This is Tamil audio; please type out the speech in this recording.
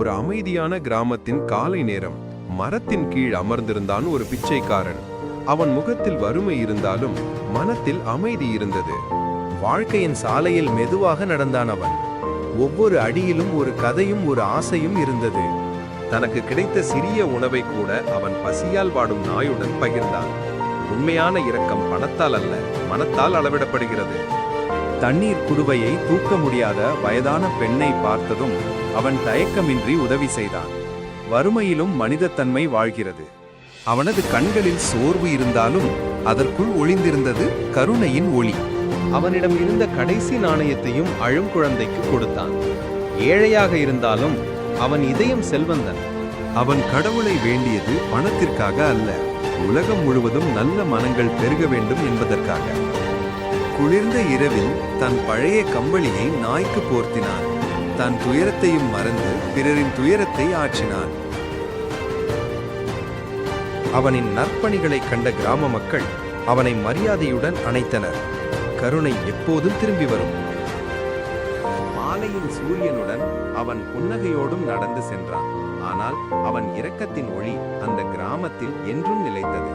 ஒரு அமைதியான கிராமத்தின் காலை நேரம். மரத்தின் கீழ் அமர்ந்திருந்தான் ஒரு பிச்சைக்காரன். அவன் முகத்தில் வறுமை இருந்தாலும் மனத்தில் அமைதி இருந்தது. வாழ்க்கையின் சாலையில் மெதுவாக நடந்தான் அவன். ஒவ்வொரு அடியிலும் ஒரு கதையும் ஒரு ஆசையும் இருந்தது. தனக்கு கிடைத்த சிறிய உணவை கூட அவன் பசியால் வாடும் நாயுடன் பகிர்ந்தான். உண்மையான இரக்கம் பணத்தால் அல்ல மனத்தால் அளவிடப்படுகிறது. தண்ணீர் குடுவையை தூக்க முடியாத வயதான பெண்ணை பார்த்ததும் அவன் தயக்கமின்றி உதவி செய்தான். வறுமையிலும் மனிதத்தன்மை வாழ்கிறது. அவனது கண்களில் சோர்வு இருந்தாலும் அதற்குள் ஒளிந்திருந்தது கருணையின் ஒளி. அவனிடம் இருந்த கடைசி நாணயத்தையும் அழும் குழந்தைக்கு கொடுத்தான். ஏழையாக இருந்தாலும் அவன் இதயம் செல்வந்தன். அவன் கடவுளை வேண்டியது பணத்திற்காக அல்ல. உலகம் முழுவதும் நல்ல மனங்கள் பெருக வேண்டும் என்பதற்காக. குளிர்ந்த இரவில் தன் பழைய கம்பளியை நாய்க்கு போர்த்தினான். தன் துயரத்தையும் மறந்து பிறரின் துயரத்தை ஆற்றினான். அவனின் நற்பணிகளை கண்ட கிராம மக்கள் அவனை மரியாதையுடன் அணைத்தனர். கருணை எப்போதும் திரும்பி வரும். மாலையின் சூரியனுடன் அவன் புன்னகையோடும் நடந்து சென்றான். ஆனால் அவன் இரக்கத்தின் ஒளி அந்த கிராமத்தில் என்றும் நிலைத்தது.